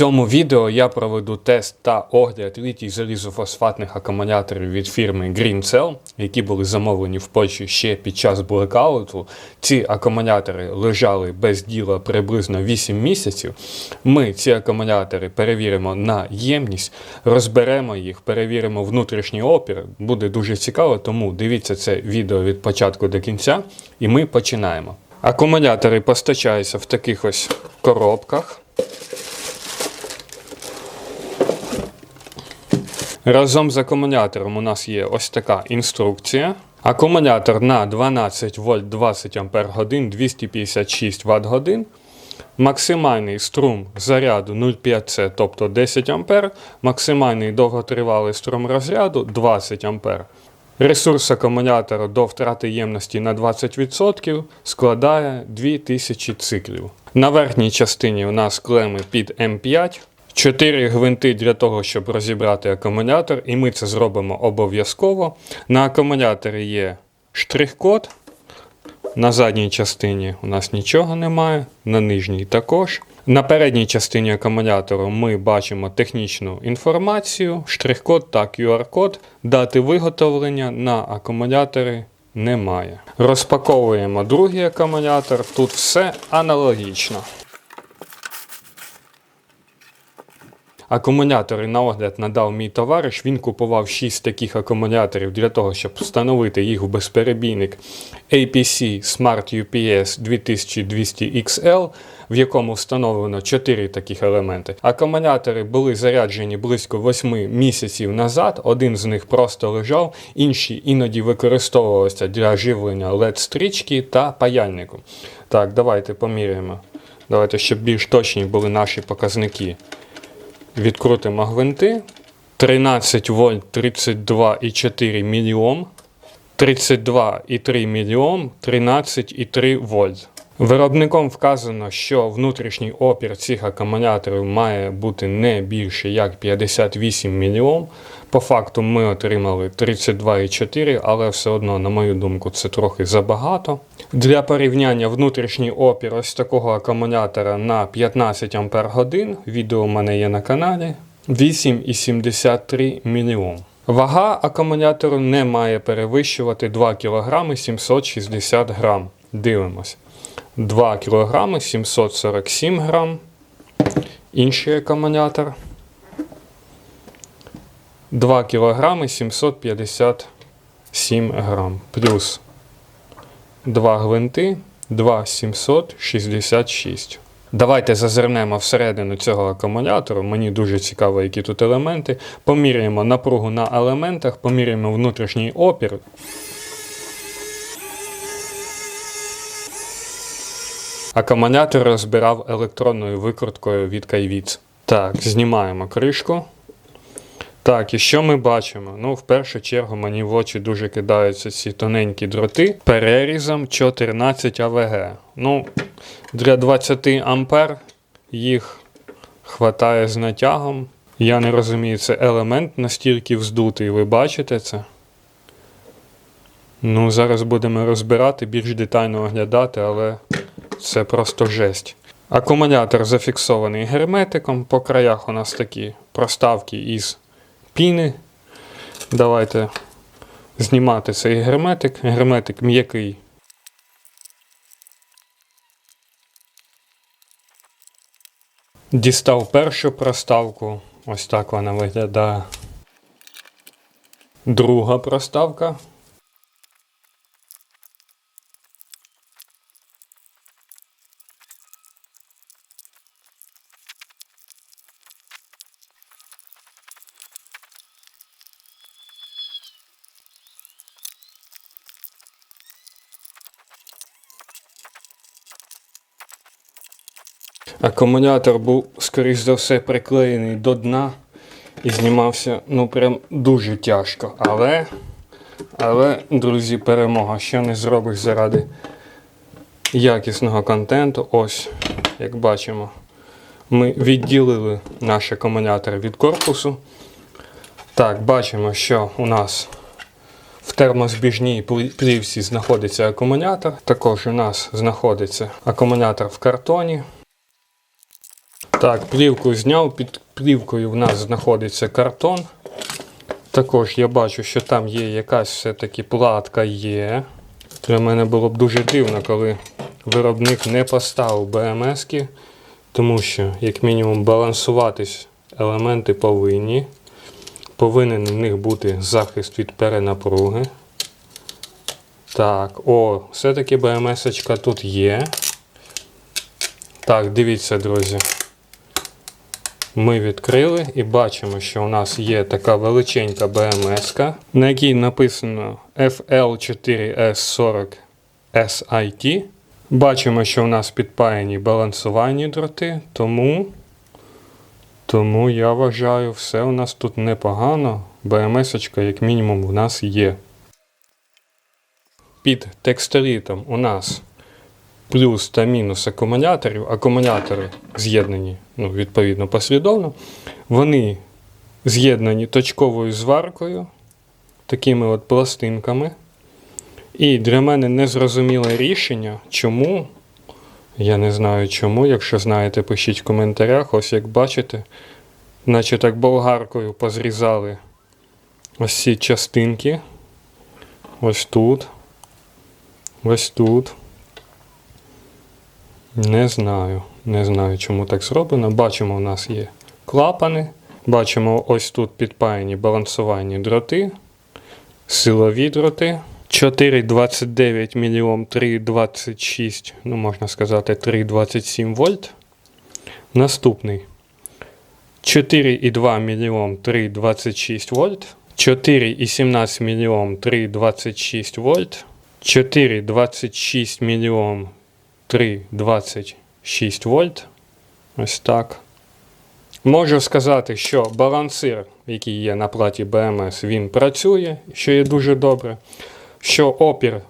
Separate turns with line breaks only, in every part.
цьому відео я проведу тест та огляд літій залізофосфатних акумуляторів від фірми GreenCell, які були замовлені в Польщі ще під час блекауту. Ці акумулятори лежали без діла приблизно 8 місяців. Ми ці акумулятори перевіримо на ємність, розберемо їх, перевіримо внутрішній опір. Буде дуже цікаво, тому дивіться це відео від початку до кінця, і ми починаємо. Акумулятори постачаються в таких ось коробках. Разом з акумулятором у нас є ось така інструкція. Акумулятор на 12 вольт 20 ампер годин 256 Вт годин. Максимальний струм заряду 0,5C, тобто 10 ампер. Максимальний довготривалий струм розряду 20 ампер. Ресурс акумулятора до втрати ємності на 20% складає 2000 циклів. На верхній частині у нас клеми під М5. Чотири гвинти для того, щоб розібрати акумулятор, і ми це зробимо обов'язково. На акумуляторі є штрих-код. На задній частині у нас нічого немає, на нижній також. На передній частині акумулятору ми бачимо технічну інформацію, штрих-код та QR-код. Дати виготовлення на акумулятори немає. Розпаковуємо другий акумулятор. Тут все аналогічно. Акумулятори на огляд надав мій товариш. Він купував 6 таких акумуляторів для того, щоб встановити їх в безперебійник APC Smart UPS 2200 XL, в якому встановлено 4 таких елементи. Акумулятори були заряджені близько 8 місяців назад. Один з них просто лежав, інші іноді використовувалися для живлення LED-стрічки та паяльнику. Так, давайте поміряємо. Давайте, щоб більш точні були наші показники. Відкрутимо гвинти. 13 вольт 32,4 мільйом. 32,3 мільйом, 13,3 вольт. Виробником вказано, що внутрішній опір цих акумуляторів має бути не більше як 58 мільйом. По факту ми отримали 32,4, але все одно, на мою думку, це трохи забагато. Для порівняння внутрішній опір ось такого акумулятора на 15 Ампер годин. Відео у мене є на каналі. 8,73 мільйон. Вага акумулятору не має перевищувати 2 кг 760 г. Дивимось. 2 кг 747 г. Інший акумулятор. 2 кг 757 грам. Плюс 2 гвинти 2,766. Давайте зазирнемо всередину цього акумулятору. Мені дуже цікаво, які тут елементи. Поміряємо напругу на елементах, поміряємо внутрішній опір. Акумулятор розбирав електронною викруткою від Кайвіц. Так, знімаємо кришку. Так, і що ми бачимо? Ну, в першу чергу мені в очі дуже кидаються ці тоненькі дроти перерізом 14 АВГ. Ну, для 20 ампер їх хватає з натягом. Я не розумію, це елемент настільки вздутий, ви бачите це? Ну, зараз будемо розбирати, більш детально оглядати, але це просто жесть. Акумулятор зафіксований герметиком. По краях у нас такі проставки із піни. Давайте знімати цей герметик. Герметик м'який. Дістав першу проставку. Ось так вона виглядає. Друга проставка. Акумулятор був, скоріш за все, приклеєний до дна і знімався ну прям дуже тяжко. Але, але, друзі, перемога. Що не зробиш заради якісного контенту. Ось, як бачимо, ми відділили наш акумулятор від корпусу. Так, бачимо, що у нас в термозбіжній плівці знаходиться акумулятор. Також у нас знаходиться акумулятор в картоні. Так, плівку зняв. Під плівкою в нас знаходиться картон. Також я бачу, що там є якась все-таки платка є. Для мене було б дуже дивно, коли виробник не поставив БМС-ки, тому що, як мінімум, балансуватись елементи повинні. Повинен в них бути захист від перенапруги. Так, о, все-таки БМС-очка тут є. Так, дивіться, друзі. Ми відкрили і бачимо, що у нас є така величенька БМС, на якій написано FL4S40 SIT. Бачимо, що у нас підпаяні балансувальні дроти, тому, тому я вважаю, все у нас тут непогано. БМС, як мінімум, у нас є. Під текстолітом у нас плюс та мінус акумуляторів. Акумулятори з'єднані ну, відповідно послідовно. Вони з'єднані точковою зваркою, такими от пластинками. І для мене незрозуміле рішення, чому. Я не знаю чому. Якщо знаєте, пишіть в коментарях. Ось як бачите, наче так болгаркою позрізали ось ці частинки. Ось тут. Ось тут. Не знаю. Не знаю, чому так зроблено. Бачимо, у нас є клапани. Бачимо, ось тут підпаяні балансувальні дроти, силові дроти. 4,29 мільйом 3,26, ну можна сказати, 3,27 вольт. Наступний 4,2 мільйом 3,26 вольт. 4,17 мільйом 3,26 вольт. 4,26 мільйом 3,26 вольт. Ось так. Можу сказати, що балансир, який є на платі BMS, він працює, що є дуже добре. Що опір,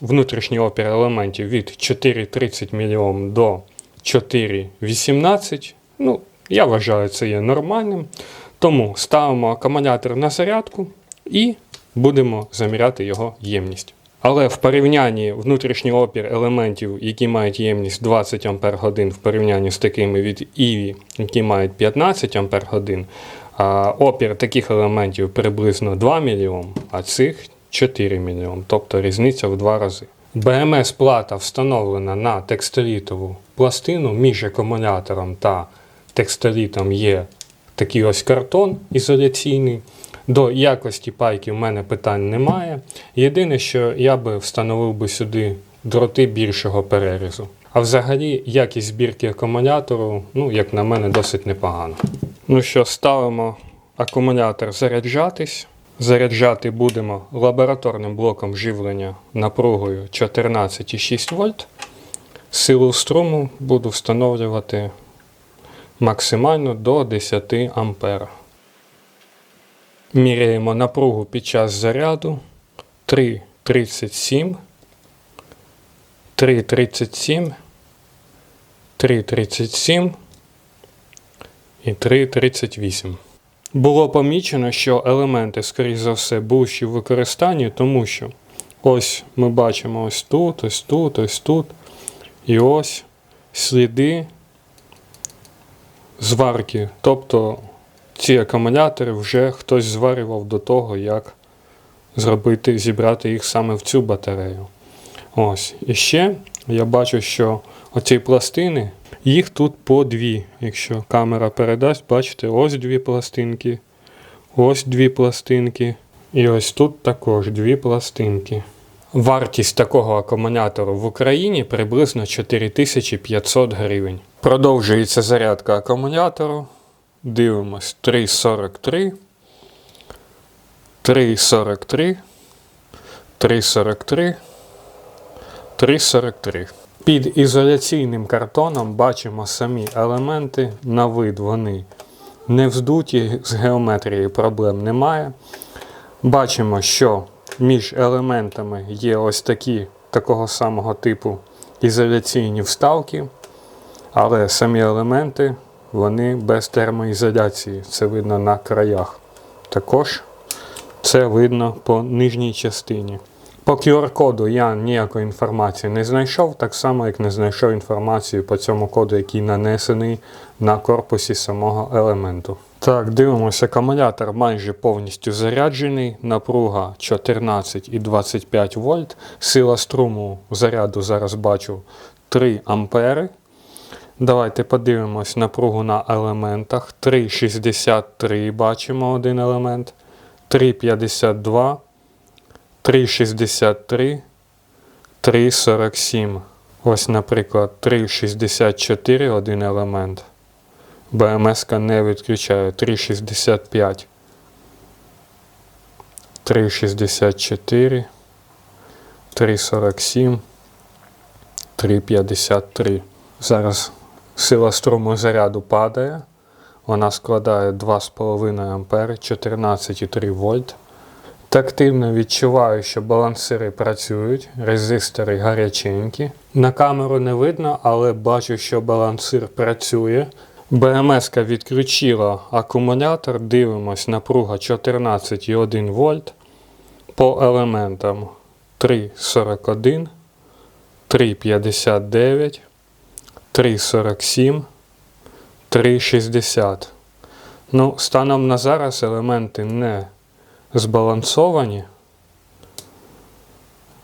внутрішній опір елементів від 4,30 мільйом до 4,18. Ну, я вважаю, це є нормальним. Тому ставимо акумулятор на зарядку і будемо заміряти його ємність. Але в порівнянні внутрішній опір елементів, які мають ємність 20 Ах в порівнянні з такими від EVI, які мають 15 Ах, а опір таких елементів приблизно 2 мільйон, а цих 4 мільйон, тобто різниця в два рази. БМС плата встановлена на текстолітову пластину між акумулятором та текстолітом є такий ось картон ізоляційний. До якості пайки в мене питань немає. Єдине, що я би встановив би сюди дроти більшого перерізу. А взагалі, якість збірки акумулятору, ну, як на мене, досить непогана. Ну що, ставимо акумулятор заряджатись. Заряджати будемо лабораторним блоком живлення напругою 14,6 вольт. Силу струму буду встановлювати максимально до 10 ампер. Міряємо напругу під час заряду 3,37, 3,37, 3,37 і 3,38. Було помічено, що елементи, скоріш за все, бувші в використанні, тому що ось ми бачимо ось тут, ось тут, ось тут. І ось сліди зварки. Тобто ці акумулятори вже хтось зварював до того, як зробити, зібрати їх саме в цю батарею. Ось. І ще я бачу, що оці пластини, їх тут по дві. Якщо камера передасть, бачите, ось дві пластинки, ось дві пластинки. І ось тут також дві пластинки. Вартість такого акумулятору в Україні приблизно 4500 гривень. Продовжується зарядка акумулятору. Дивимось 3,43. 3,43. 3,43. 3,43. Під ізоляційним картоном бачимо самі елементи на вид вони не вздуті, з геометрією проблем немає. Бачимо, що між елементами є ось такі такого самого типу ізоляційні вставки, але самі елементи вони без термоізоляції. Це видно на краях. Також це видно по нижній частині. По QR-коду я ніякої інформації не знайшов, так само як не знайшов інформацію по цьому коду, який нанесений на корпусі самого елементу. Так, дивимося, акумулятор майже повністю заряджений, напруга 14 і 25 вольт. Сила струму заряду зараз бачу 3 ампери. Давайте подивимось напругу на елементах. 3,63 бачимо один елемент, 3,52. 3,63, 3,47. Ось, наприклад, 3,64 один елемент. БМС не відключає 3,65. 3,64, 3,47, 3,53. Зараз сила струму заряду падає. Вона складає 2,5 А, 14,3 вольт. Тактивно відчуваю, що балансири працюють, резистори гаряченькі. На камеру не видно, але бачу, що балансир працює. БМС відключила акумулятор, дивимось, напруга 14,1 вольт. По елементам 3,41, 3,59, 3,47, 3,60. Ну, станом на зараз елементи не збалансовані.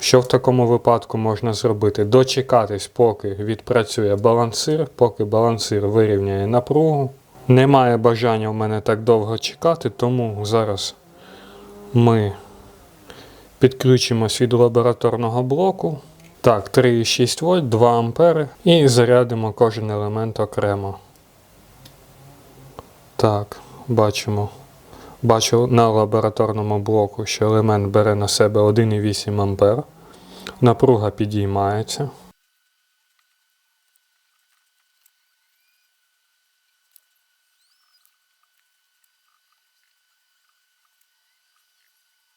Що в такому випадку можна зробити? Дочекатись, поки відпрацює балансир, поки балансир вирівняє напругу. Немає бажання в мене так довго чекати, тому зараз ми підключимось від лабораторного блоку. Так, 3,6 вольт, 2 ампери і зарядимо кожен елемент окремо. Так, бачимо. Бачу на лабораторному блоку, що елемент бере на себе 1,8 А. Напруга підіймається.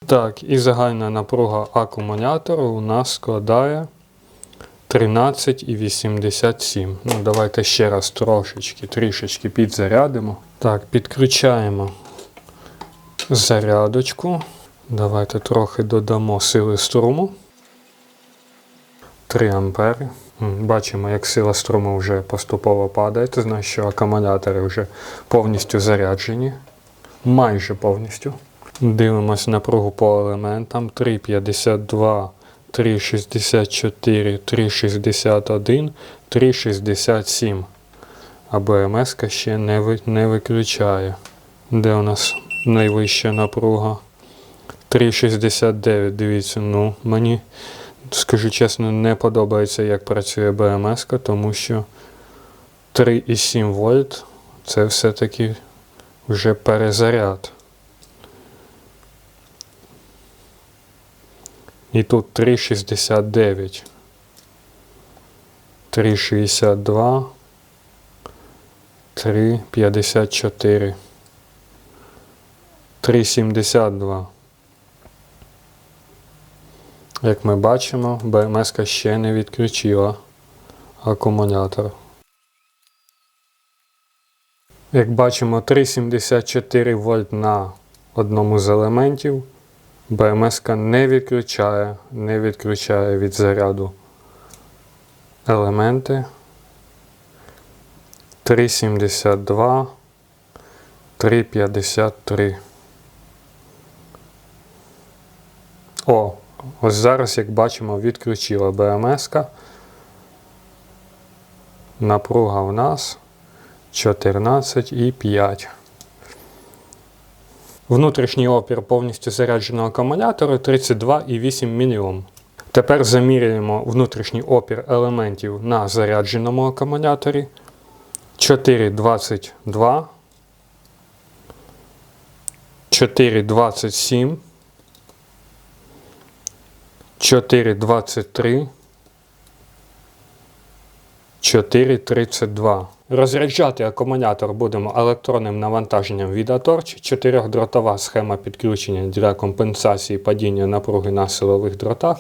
Так, і загальна напруга акумулятору у нас складає 13,87. Ну, давайте ще раз трошечки, трішечки підзарядимо. Так, підключаємо зарядочку. Давайте трохи додамо сили струму. 3 ампери. Бачимо, як сила струму вже поступово падає. Це значить, що акумулятори вже повністю заряджені. Майже повністю. Дивимось напругу по елементам. 3,52, 3,64, 3,61, 3,67. А БМС ще не, ви- не виключає. Де у нас найвища напруга? 3,69. Дивіться, ну мені, скажу чесно, не подобається, як працює БМС, тому що 3,7 вольт це все-таки вже перезаряд. І тут 3,69. 3,62. 3,54. 3,72. Як ми бачимо, БМС ще не відключила акумулятор. Як бачимо, 3,74 вольт на одному з елементів. БМС не відключає, не відключає від заряду елементи. 3,72, 3,53. О, ось зараз, як бачимо, відключила БМС. Напруга в нас 14,5. Внутрішній опір повністю зарядженого акумулятора 32,8 мОм. Тепер заміряємо внутрішній опір елементів на зарядженому акумуляторі 4,22, 4,27, 4,23, 4,32. Розряджати акумулятор будемо електронним навантаженням від Аторч. Чотирьохдротова схема підключення для компенсації падіння напруги на силових дротах.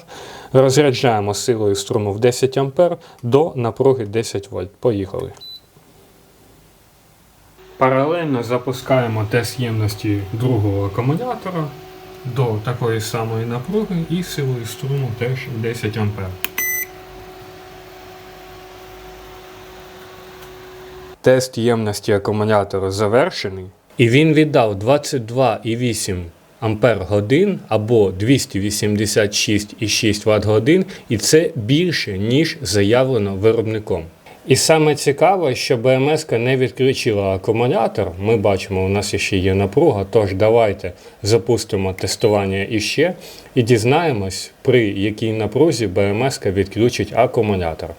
Розряджаємо силою струму в 10 А до напруги 10 вольт. Поїхали. Паралельно запускаємо тест ємності другого акумулятора. до такої самої напруги і силою струму теж 10 А. Тест ємності акумулятора завершений. І він віддав 22,8 ампер годин або 286,6 Вт годин, і це більше, ніж заявлено виробником. І саме цікаве, що БМС не відключила акумулятор. Ми бачимо, у нас ще є напруга. Тож давайте запустимо тестування іще і дізнаємось, при якій напрузі БМС відключить акумулятор.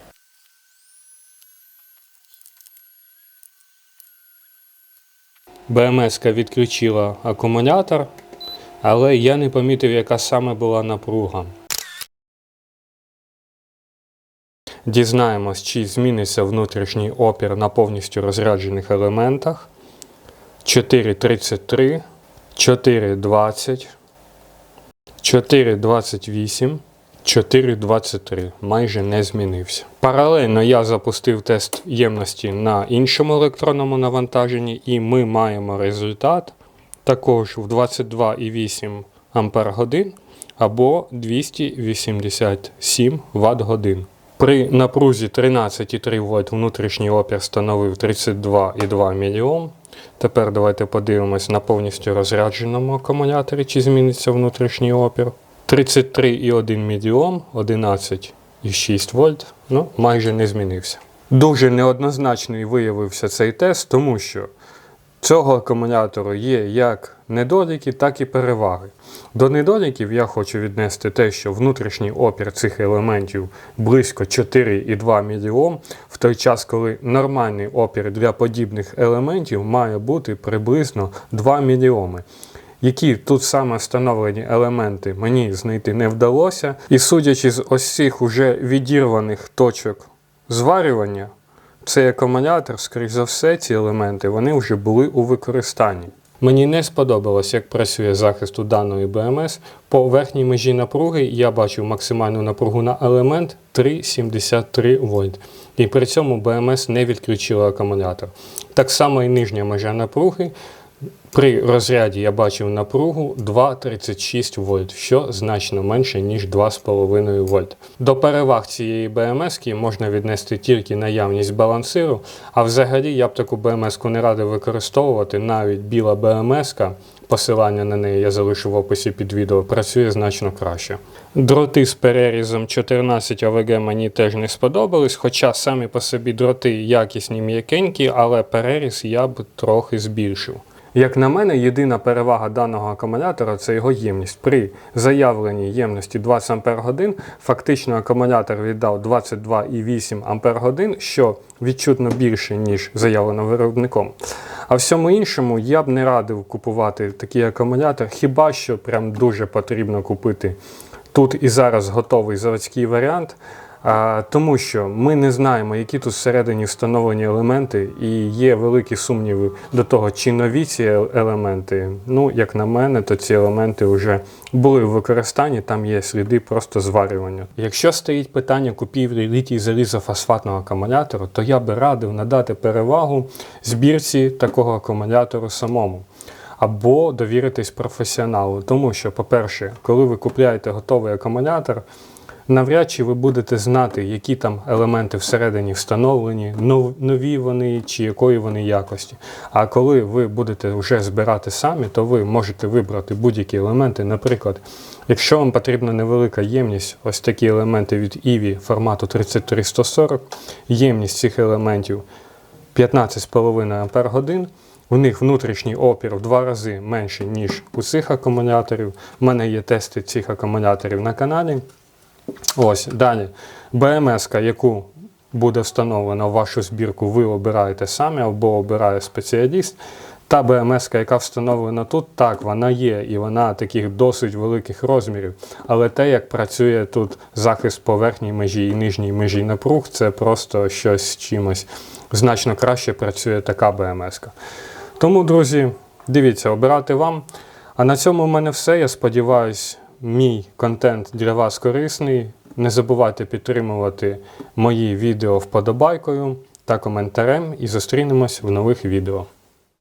БМС відключила акумулятор, але я не помітив, яка саме була напруга. Дізнаємось, чи зміниться внутрішній опір на повністю розряджених елементах. 4,33, 4,20, 4,28, 4,23. Майже не змінився. Паралельно я запустив тест ємності на іншому електронному навантаженні, і ми маємо результат також в 22,8 Ампер годин або 287 Вт годин. При напрузі 13,3 вольт внутрішній опір становив 32,2 мОм. Тепер давайте подивимось на повністю розрядженому акумуляторі, чи зміниться внутрішній опір. 33,1 мОм, 11,6 вольт, ну майже не змінився. Дуже неоднозначний виявився цей тест, тому що цього акумулятору є як недоліки, так і переваги. До недоліків я хочу віднести те, що внутрішній опір цих елементів близько 4,2 мОм, в той час, коли нормальний опір для подібних елементів має бути приблизно 2 мільйоми. Які тут саме встановлені елементи мені знайти не вдалося. І судячи з ось цих уже відірваних точок зварювання, цей акумулятор, скоріш за все, ці елементи вони вже були у використанні. Мені не сподобалось, як працює захист у даної БМС. По верхній межі напруги я бачив максимальну напругу на елемент 3,73 вольт. І при цьому БМС не відключила акумулятор. Так само і нижня межа напруги. При розряді я бачив напругу 2,36 вольт, що значно менше, ніж 2,5 вольт. До переваг цієї БМС можна віднести тільки наявність балансиру, а взагалі я б таку БМС не радив використовувати, навіть біла БМС, посилання на неї я залишу в описі під відео, працює значно краще. Дроти з перерізом 14 АВГ мені теж не сподобались, хоча самі по собі дроти якісні м'якенькі, але переріз я б трохи збільшив. Як на мене, єдина перевага даного акумулятора це його ємність. При заявленій ємності 20 Ах фактично акумулятор віддав 22,8 Ах, що відчутно більше, ніж заявлено виробником. А всьому іншому я б не радив купувати такий акумулятор, хіба що прям дуже потрібно купити тут і зараз готовий заводський варіант. Тому що ми не знаємо, які тут всередині встановлені елементи, і є великі сумніви до того, чи нові ці елементи. Ну, як на мене, то ці елементи вже були в використанні, там є сліди просто зварювання. Якщо стоїть питання купівлі літій залізофосфатного акумулятора, то я би радив надати перевагу збірці такого акумулятору самому. Або довіритись професіоналу, тому що, по-перше, коли ви купляєте готовий акумулятор, навряд чи ви будете знати, які там елементи всередині встановлені, нові вони чи якої вони якості. А коли ви будете вже збирати самі, то ви можете вибрати будь-які елементи. Наприклад, якщо вам потрібна невелика ємність, ось такі елементи від EVI формату 33140, ємність цих елементів 15,5 Ах. У них внутрішній опір в два рази менший, ніж у цих акумуляторів. У мене є тести цих акумуляторів на каналі. Ось, далі. БМС, яку буде встановлена в вашу збірку, ви обираєте самі або обирає спеціаліст. Та БМС, яка встановлена тут, так, вона є, і вона таких досить великих розмірів. Але те, як працює тут захист поверхній межі і нижній межі напруг, це просто щось з чимось. Значно краще працює така БМС. Тому, друзі, дивіться, обирати вам. А на цьому в мене все. Я сподіваюся мій контент для вас корисний. Не забувайте підтримувати мої відео вподобайкою та коментарем і зустрінемось в нових відео.